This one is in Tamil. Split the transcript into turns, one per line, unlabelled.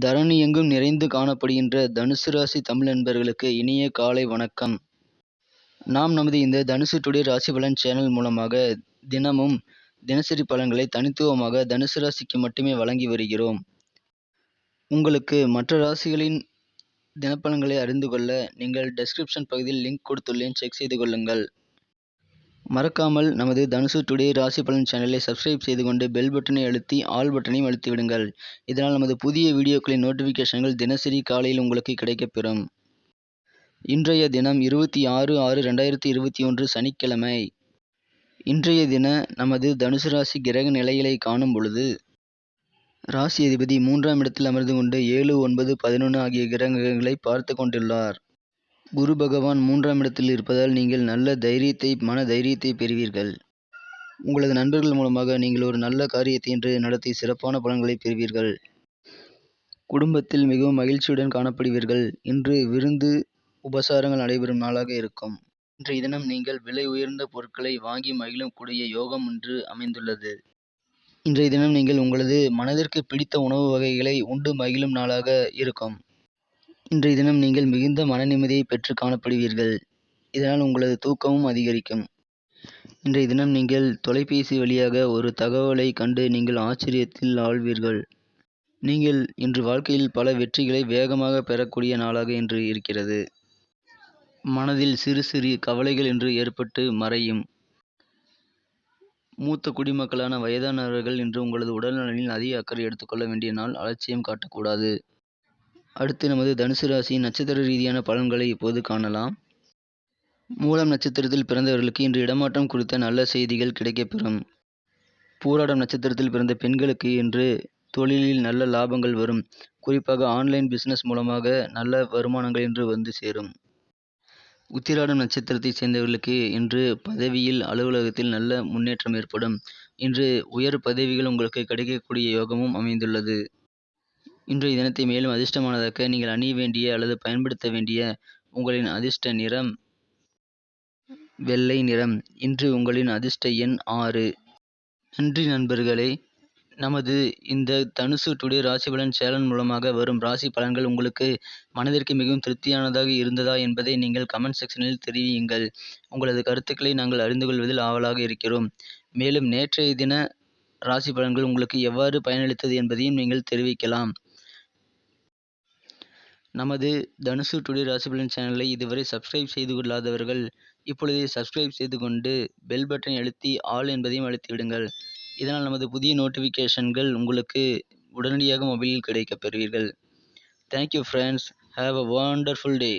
தரணி எங்கும் நிறைந்து காணப்படுகின்ற தனுசு ராசி தமிழ் நண்பர்களுக்கு இனிய காலை வணக்கம். நாம் நமது இந்த தனுசு டுடே ராசி பலன் சேனல் மூலமாக தினமும் தினசரி பலன்களை தனித்துவமாக தனுசு ராசிக்கு மட்டுமே வழங்கி வருகிறோம். உங்களுக்கு மற்ற ராசிகளின் தினப்பலன்களை அறிந்து கொள்ள நீங்கள் டெஸ்கிரிப்ஷன் பகுதியில் லிங்க் கொடுத்துள்ளேன். செக் செய்து கொள்ளுங்கள். மறக்காமல் நமது தனுசு டுடே ராசி பலன் சேனலை சப்ஸ்கிரைப் செய்து கொண்டு பெல் பட்டனை அழுத்தி ஆல் பட்டனையும் அழுத்தி விடுங்கள். இதனால் நமது புதிய வீடியோக்களின் நோட்டிஃபிகேஷன்கள் தினசரி காலையில் உங்களுக்கு கிடைக்கப்பெறும். இன்றைய தினம் இருபத்தி ஆறு ஆறு ரெண்டாயிரத்தி இருபத்தி ஒன்று சனிக்கிழமை. இன்றைய தின நமது தனுசு ராசி கிரக நிலைகளை காணும் பொழுது ராசி அதிபதி மூன்றாம் இடத்தில் அமர்ந்து கொண்டு ஏழு ஒன்பது பதினொன்று ஆகிய கிரகங்களை பார்த்து கொண்டுள்ளார். குரு பகவான் மூன்றாம் இடத்தில் இருப்பதால் நீங்கள் நல்ல தைரியத்தை மன தைரியத்தை பெறுவீர்கள். உங்களது நண்பர்கள் மூலமாக நீங்கள் ஒரு நல்ல காரியத்தை இன்று நடத்தி சிறப்பான பலன்களை பெறுவீர்கள். குடும்பத்தில் மிகவும் மகிழ்ச்சியுடன் காணப்படுவீர்கள். இன்று விருந்து உபசாரங்கள் நடைபெறும் நாளாக இருக்கும். இன்றைய தினம் நீங்கள் விலை உயர்ந்த பொருட்களை வாங்கி மகிழும் கூடிய யோகம் இன்று அமைந்துள்ளது. இன்றைய தினம் நீங்கள் உங்களது மனதிற்கு பிடித்த உணவு வகைகளை உண்டு மகிழும் நாளாக இருக்கும். இன்றைய தினம் நீங்கள் மிகுந்த மன நிம்மதியை பெற்று காணப்படுவீர்கள். இதனால் உங்களது தூக்கமும் அதிகரிக்கும். இன்றைய தினம் நீங்கள் தொலைபேசி வழியாக ஒரு தகவலை கண்டு நீங்கள் ஆச்சரியத்தில் ஆழ்வீர்கள். நீங்கள் இன்று வாழ்க்கையில் பல வெற்றிகளை வேகமாக பெறக்கூடிய நாளாக இன்று இருக்கிறது. மனதில் சிறு சிறு கவலைகள் என்று ஏற்பட்டு மறையும். மூத்த குடிமக்களான வயதானவர்கள் இன்று உங்களது உடல்நலனில் அதிக அக்கறை எடுத்துக்கொள்ள வேண்டிய நாள் அலட்சியம் காட்டக்கூடாது. அடுத்து நமது தனுசு ராசியின் நட்சத்திர ரீதியான பலன்களை இப்போது காணலாம். மூலம் நட்சத்திரத்தில் பிறந்தவர்களுக்கு இன்று இடமாற்றம் குறித்த நல்ல செய்திகள் கிடைக்கப்பெறும். பூராடம் நட்சத்திரத்தில் பிறந்த பெண்களுக்கு இன்று தொழிலில் நல்ல லாபங்கள் வரும். குறிப்பாக ஆன்லைன் பிசினஸ் மூலமாக நல்ல வருமானங்கள் இன்று வந்து சேரும். உத்திராடம் நட்சத்திரத்தைச் சேர்ந்தவர்களுக்கு இன்று பதவியில் அலுவலகத்தில் நல்ல முன்னேற்றம் ஏற்படும். இன்று உயர் பதவிகள் உங்களுக்கு கிடைக்கக்கூடிய யோகமும் அமைந்துள்ளது. இன்றைய தினத்தை மேலும் அதிர்ஷ்டமானதாக்க நீங்கள் அணிய வேண்டிய அல்லது பயன்படுத்த வேண்டிய உங்களின் அதிர்ஷ்ட நிறம் வெள்ளை நிறம். இன்று உங்களின் அதிர்ஷ்ட எண் ஆறு. நன்றி நண்பர்களே. நமது இந்த தனுசு டுடே ராசி பலன் சேனல் மூலமாக வரும் ராசி பலன்கள் உங்களுக்கு மனதிற்கு மிகவும் திருப்தியானதாக இருந்ததா என்பதை நீங்கள் கமெண்ட் செக்ஷனில் தெரிவியுங்கள். உங்களது கருத்துக்களை நாங்கள் அறிந்து கொள்வதில் ஆவலாக இருக்கிறோம். மேலும் நேற்றைய தின ராசி பலன்கள் உங்களுக்கு எவ்வாறு பயனளித்தது என்பதையும் நீங்கள் தெரிவிக்கலாம். நமது தனுசு டுடே ராசிபலன் சேனலை இதுவரை சப்ஸ்கிரைப் செய்து கொள்ளாதவர்கள் இப்பொழுதே சப்ஸ்கிரைப் செய்து கொண்டு பெல் பட்டனை அழுத்தி ஆல் என்பதையும் அழுத்தி விடுங்கள். இதனால் நமது புதிய நோட்டிஃபிகேஷன்கள் உங்களுக்கு உடனடியாக மொபைலில் கிடைக்கப் பெறுவீர்கள். Thank you friends have a wonderful day